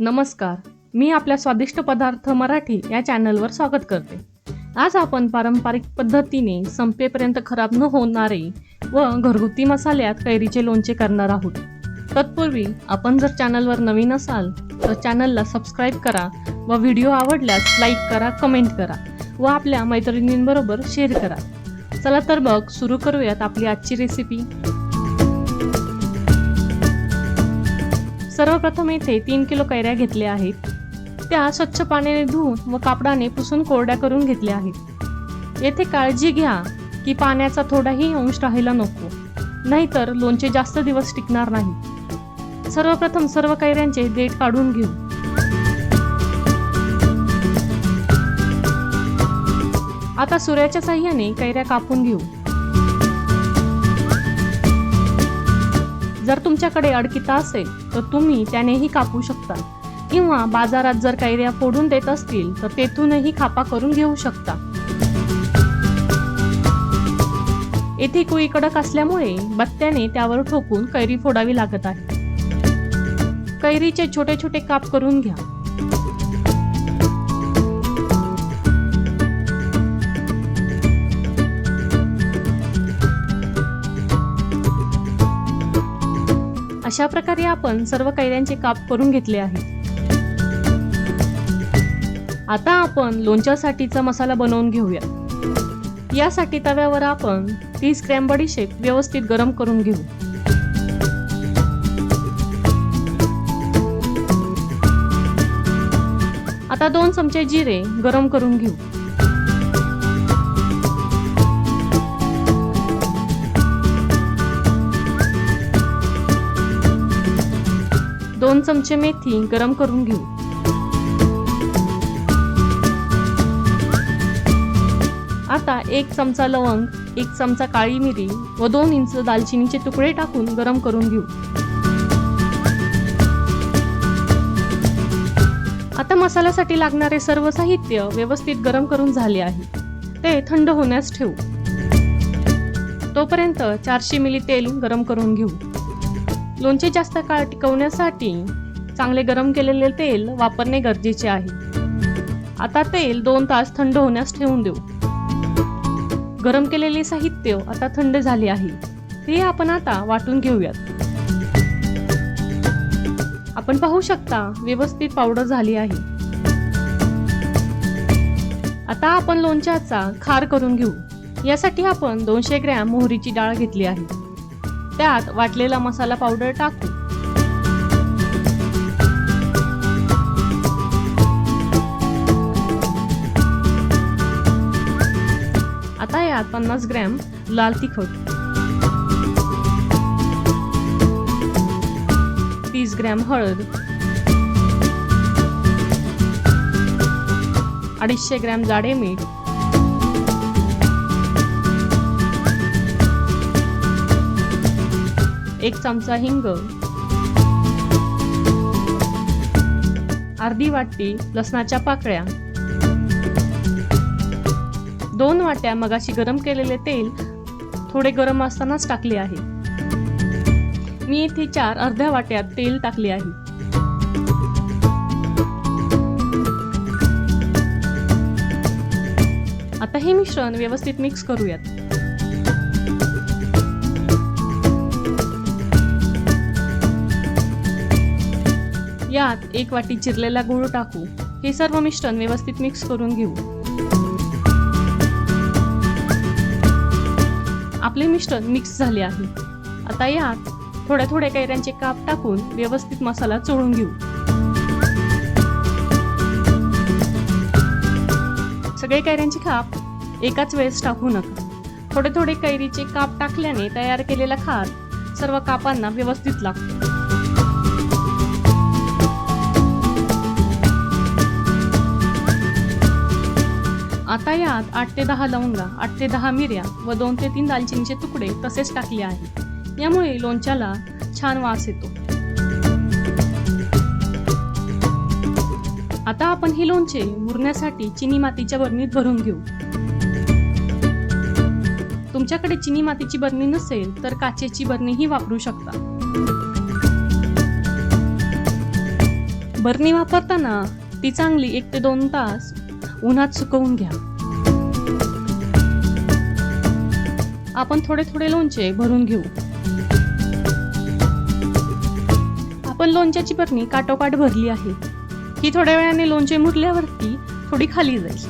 नमस्कार. मी आपल्या स्वादिष्ट पदार्थ मराठी या चॅनलवर स्वागत करते. आज आपण पारंपरिक पद्धतीने संपेपर्यंत खराब न होणारे व घरगुती मसाल्यात कैरीचे लोणचे करणार आहोत. तत्पूर्वी आपण जर चॅनलवर नवीन असाल तर चॅनलला सबस्क्राईब करा व व्हिडिओ आवडल्यास लाईक करा कमेंट करा व आपल्या मैत्रिणींबरोबर शेअर करा. चला तर बघ सुरू करूयात आपली आजची रेसिपी. सर्वप्रथम येथे तीन किलो कैऱ्या घेतल्या आहेत. त्या स्वच्छ पाण्याने धुवून व कापडाने पुसून कोरड्या करून घेतल्या आहेत. येथे काळजी घ्या की पाण्याचा थोडाही अंश राहायला नको. नाहीतर लोणचे जास्त दिवस टिकणार नाही. सर्वप्रथम सर्व कैऱ्यांचे देठ काढून घेऊ. आता सूर्याच्या साह्याने कैऱ्या कापून घेऊ. जर तुमच्याकडे अडकिता असेल तर तुम्ही त्यानेही कापू शकता. किंवा बाजारात जर कैऱ्या फोडून देत असतील तर तेथूनही खापा करून घेऊ शकता. येथे कुई कडक असल्यामुळे बत्त्याने त्यावर ठोकून कैरी फोडावी लागत आहे. कैरीचे छोटे छोटे काप करून घ्या. अशा प्रकारे आपण सर्व कैऱ्यांचे काप करून घेतले आहे. आता आपण लोणच्यासाठीचा मसाला बनवून घेऊया. यासाठी तव्यावर आपण तीस ग्रॅम बडीशेप व्यवस्थित गरम करून घेऊ. आता दोन चमचे जिरे गरम करून घेऊ. दोन चमचे मेथी गरम करून घेऊ. आता एक चमचा लवंग एक चमचा काळी मिरी व दोन इंच दालचिनीचे तुकडे टाकून गरम करून घेऊ. आता मसाल्यासाठी लागणारे सर्व साहित्य व्यवस्थित गरम करून झाले आहे. ते थंड होण्यास ठेवू. तोपर्यंत चारशे मिली तेल गरम करून घेऊ. लोणचे जास्त काळ टिकवण्यासाठी चांगले गरम केलेले तेल वापरणे गरजेचे आहे. आता तेल दोन तास थंड होण्यास ठेवून देऊ. गरम केलेले साहित्य आता थंड झाले आहे. ते आपण आता वाटून घेऊयात. आपण पाहू शकता व्यवस्थित पावडर झाली आहे. आता आपण लोणच्याचा खार करून घेऊ. यासाठी आपण दोनशे ग्रॅम मोहरीची डाळ घेतली आहे. त्यात वाटलेला मसाला पावडर टाकू. आता यात पन्नास ग्रॅम लाल तिखट तीस ग्रॅम हळद अडीचशे ग्रॅम जाडे मीठ एक चमचा हिंग. अर्धी वाटी लसणाच्या पाकळ्या. दोन वाट्या मगाशी गरम केलेले तेल थोडे गरम असतानाच टाकले आहे. मी इथे चार अर्ध्या वाट्यात तेल टाकले आहे. आता हे मिश्रण व्यवस्थित मिक्स करूयात. यात एक वाटी चिरलेला गूळ टाकू हे सर्व मिश्रण व्यवस्थित मिक्स करून घेऊ. आपले मिश्रण मिक्स झाले आहे. आता यात थोड्या थोड्या कैऱ्यांचे काप टाकून व्यवस्थित मसाला चोळून घेऊ. सगळे कैऱ्यांचे काप एकाच वेळेस टाकू नका. थोडे थोडे कैरीचे काप टाकल्याने तयार केलेला खार सर्व कापांना व्यवस्थित लागतो. आता यात आठ ते दहा लवंगा आठ ते दहा मिऱ्या व दोन ते तीन दालचिनीचे तुकडे तसेच टाकले आहे यामुळे लोणच्याला छान वास येतो. आता आपण हे लोणचे मुरण्यासाठी चिनी मातीच्या बरणीत भरून घेऊ. तुमच्याकडे चिनी मातीची बरणी नसेल तर काचेची बरणीही वापरू शकता. बरणी वापरताना ती चांगली एक ते दोन तास उन्हात सुकवून घ्या. आपण थोडे थोडे लोणचे भरून घेऊ. आपण लोणच्याची बरणी काटोकाट भरली आहे. ही थोड्या वेळाने लोणचे मुरल्यावरती थोडी खाली जाईल.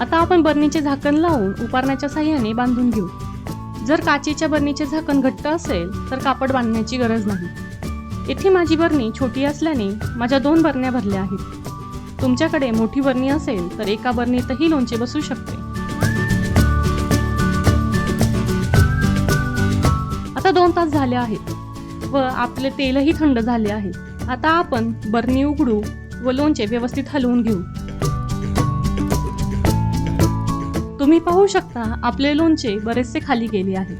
आता आपण बरणीचे झाकण लावून उपारण्याच्या साह्याने बांधून घेऊ. जर काचेच्या बरणीचे झाकण घट्ट असेल तर कापड बांधण्याची गरज नाही. येथे माझी बरणी छोटी असल्याने माझ्या दोन बरण्या भरल्या आहेत. तुमच्याकडे मोठी बरणी असेल तर एका बरणीतही लोणचे बसू शकते. आता दोन तास झाले आहेत व आपले तेलही थंड झाले आहे. आता आपण बरणी उघडू व लोणचे व्यवस्थित हलवून घेऊ. तुम्ही पाहू शकता आपले लोणचे बरेचसे खाली गेले आहे.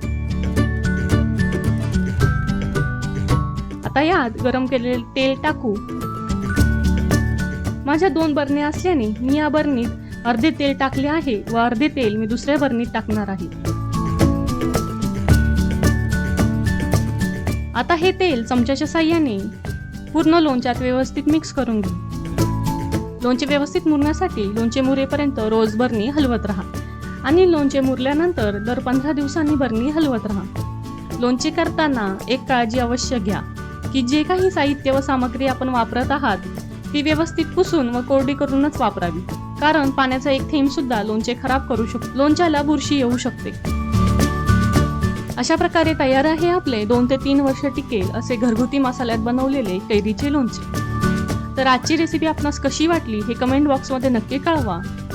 आता यात गरम केलेले तेल टाकू. माझ्या दोन बरण्या असल्याने मी या बरणीत अर्धे तेल टाकले आहे व अर्धे तेल मी दुसऱ्या बरणीत टाकणार आहे. आता हे तेल चमच्याच्या साह्याने पूर्ण लोणच्यात व्यवस्थित मिक्स करून घेऊ लोणचे व्यवस्थित मुरण्यासाठी लोणचे मुरेपर्यंत रोज बरणी हलवत राहा. आणि लोणचे मुरल्यानंतर दर पंधरा दिवसांनी बरणी हलवत राहा. लोणचे करताना एक काळजी अवश्य घ्या की जे काही साहित्य व सामग्री आपण वापरत आहात ती व्यवस्थित पुसून व कोरडी करूनच वापरावी. कारण पाण्याचा एक थेंब सुद्धा लोणचे खराब करू शकतो लोणच्याला बुरशी येऊ शकते. अशा प्रकारे तयार आहे आपले दोन ते तीन वर्ष टिकेल असे घरगुती मसाल्यात बनवलेले कैरीचे लोणचे. तर आजची रेसिपी आपणास कशी वाटली हे कमेंट बॉक्समध्ये नक्की कळवा.